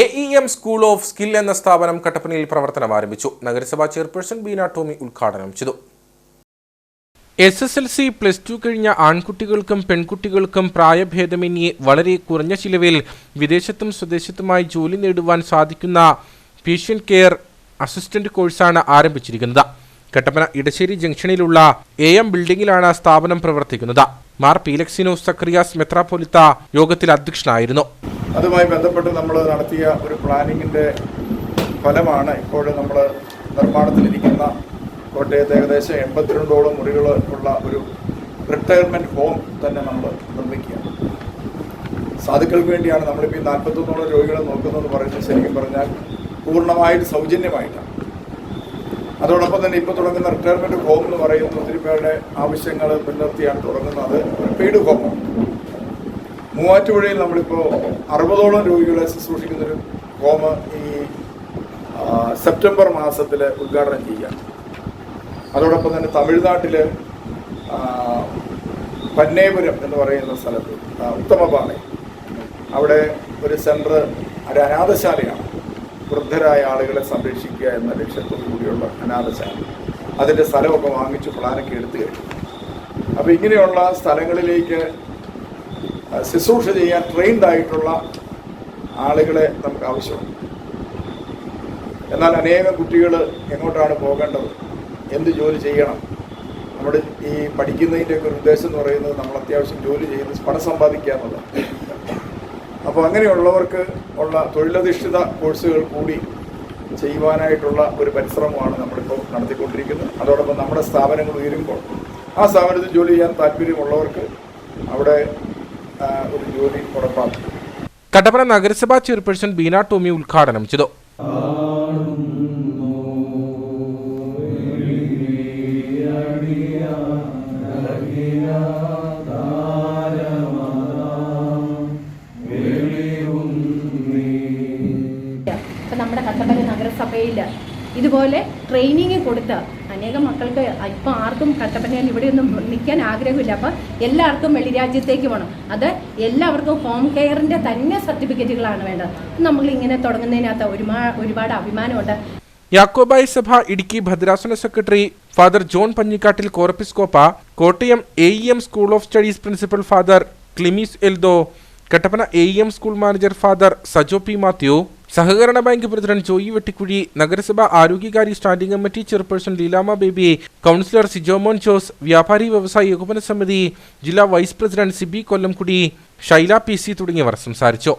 A E M school of skill എന്ന സ്ഥാപനം കട്ടപ്പനയിൽ പ്രവർത്തനം ആരംഭിച്ചു. നഗരസഭാ ചെയർപേഴ്സൺ ബീന ടോമി ഉദ്ഘാടനം ചെയ്തു. S S L C plus two കഴിഞ്ഞ ആൺകുട്ടികൾക്കും പെൺകുട്ടികൾക്കും പ്രായഭേദമന്യേ വളരെ കുറഞ്ഞ ചിലവിൽ വിദേശത്തും സ്വദേശത്തുമായി ജോലി നേടുവാൻ സാധിക്കുന്ന പേഷ്യൻ കെയർ അസിസ്റ്റന്റ് കോഴ്സാണ് ആരംഭിച്ചിരിക്കുന്നത്. കട്ടപ്പന ഇടശ്ശേരി ജംഗ്ഷനിലുള്ള എ എം ബിൽഡിംഗിലാണ് സ്ഥാപനം പ്രവർത്തിക്കുന്നത്. മാർ പീലക്സിനോസ് സക്രിയാസ് മെത്രാപൊലിത്ത യോഗത്തിൽ അധ്യക്ഷനായിരുന്നു. അതുമായി ബന്ധപ്പെട്ട് നമ്മൾ നടത്തിയ ഒരു പ്ലാനിങ്ങിന്റെ ഫലമാണ് ഇപ്പോൾ നമ്മൾ നിർമ്മാണത്തിലിരിക്കുന്ന കോട്ടയത്ത് ഏകദേശം എൺപത്തിരണ്ടോളം മുറികൾ ഉള്ള ഒരു റിട്ടയർമെന്റ് ഹോം തന്നെ നമ്മൾ നിർമ്മിക്കുക സാധുക്കൾക്ക് വേണ്ടിയാണ് നമ്മളിപ്പോൾ ഈ നാൽപ്പത്തൊന്നോളം രോഗികളെ നോക്കുന്നതെന്ന് പറയുന്നത് ശരിക്കും പറഞ്ഞാൽ പൂർണമായിട്ട് സൗജന്യമായിട്ടാണ്. അതോടൊപ്പം തന്നെ ഇപ്പോൾ തുടങ്ങുന്ന റിട്ടയർമെന്റ് ഹോം എന്ന് പറയുന്നത് ഒത്തിരി പേരുടെ ആവശ്യങ്ങൾ മുൻനിർത്തിയാണ് തുടങ്ങുന്നത്. ഒരു പെയ്ഡ് ഹോമാണ് മൂവാറ്റുപുഴയിൽ നമ്മളിപ്പോൾ അറുപതോളം രോഗികളെ ശുശ്രൂഷിക്കുന്നൊരു ഹോം ഈ സെപ്റ്റംബർ മാസത്തിൽ ഉദ്ഘാടനം ചെയ്യാം അതോടൊപ്പം തന്നെ തമിഴ്നാട്ടിൽ പന്നേപുരം എന്ന് പറയുന്ന സ്ഥലത്ത് ഉത്തമപാളയം. അവിടെ ഒരു സെന്റർ ഒരു അനാഥശാലയാണ്. വൃദ്ധരായ ആളുകളെ സംരക്ഷിക്കുക എന്ന ലക്ഷ്യത്തോടു കൂടിയുള്ള അനാഥശാല അതിന്റെ സ്ഥലമൊക്കെ വാങ്ങിച്ച് പ്ലാനൊക്കെ എടുത്തു കഴിഞ്ഞു. അപ്പോൾ ഇങ്ങനെയുള്ള സ്ഥലങ്ങളിലേക്ക് ശുശ്രൂഷ ചെയ്യാൻ ട്രെയിൻഡ് ആയിട്ടുള്ള ആളുകളെ നമുക്ക് ആവശ്യമുണ്ട് എന്നാൽ അനേകം കുട്ടികൾ എങ്ങോട്ടാണ് പോകേണ്ടത്? എന്ത് ജോലി ചെയ്യണം? നമ്മുടെ ഈ പഠിക്കുന്നതിന്റെ ഒക്കെ ഒരു ഉദ്ദേശം എന്ന് പറയുന്നത് നമ്മൾ അത്യാവശ്യം ജോലി ചെയ്ത് പണം സമ്പാദിക്കുക അപ്പോൾ അങ്ങനെയുള്ളവർക്ക് ഉള്ള തൊഴിലധിഷ്ഠിത കോഴ്സുകൾ കൂടി ചെയ്യുവാനായിട്ടുള്ള ഒരു പരിശ്രമമാണ് നമ്മളിപ്പോൾ നടത്തിക്കൊണ്ടിരിക്കുന്നത്. അതോടൊപ്പം നമ്മുടെ സ്ഥാപനങ്ങൾ ഉയരുമ്പോൾ ആ സ്ഥാപനത്തിൽ ജോലി ചെയ്യാൻ താല്പര്യമുള്ളവർക്ക് അവിടെ ഒരു ജോലി ഉറപ്പാക്കും. കട്ടപ്പന നഗരസഭാ ചെയർപേഴ്സൺ ബീന ടോമി ഉദ്ഘാടനം ചെയ്തു. നമ്മുടെ കട്ടപ്പന നഗരസഭയിൽ ഇതുപോലെ ട്രെയിനിങ് കൊടുത്ത് അനേകം മക്കൾക്ക് ഇപ്പം ആർക്കും കട്ടപ്പനയിൽ ഇവിടെയൊന്നും നിൽക്കാൻ ആഗ്രഹമില്ല. അപ്പം എല്ലാവർക്കും വെളിരാജ്യത്തേക്ക് പോകണം അത് എല്ലാവർക്കും ഹോം കെയറിന്റെ തന്നെ സർട്ടിഫിക്കറ്റുകളാണ് വേണ്ടത്. നമ്മൾ ഇങ്ങനെ തുടങ്ങുന്നതിനകത്ത് ഒരുപാട് ഒരുപാട് അഭിമാനമുണ്ട്. യാക്കോബായ സഭ ഇടുക്കി ഭദ്രാസന secretary father John Panjikattil Corepiscopa Kottayam A E M school of studies principal father Clemis Eldho Kattappana A E M school manager father Sajo P Mathew സഹകരണ ബാങ്ക് പ്രസിഡന്റ് ജോയി വെട്ടിക്കുഴി നഗരസഭ ആരോഗ്യകാര്യ standing committee chairperson Leelamma Baby councillor Sijomon Jose വ്യാപാരി വ്യവസായ ഏകോപന സമിതി ജില്ലാ vice president Siby Kollamkudi Shaila P C തുടങ്ങിയവർ സംസാരിച്ചു.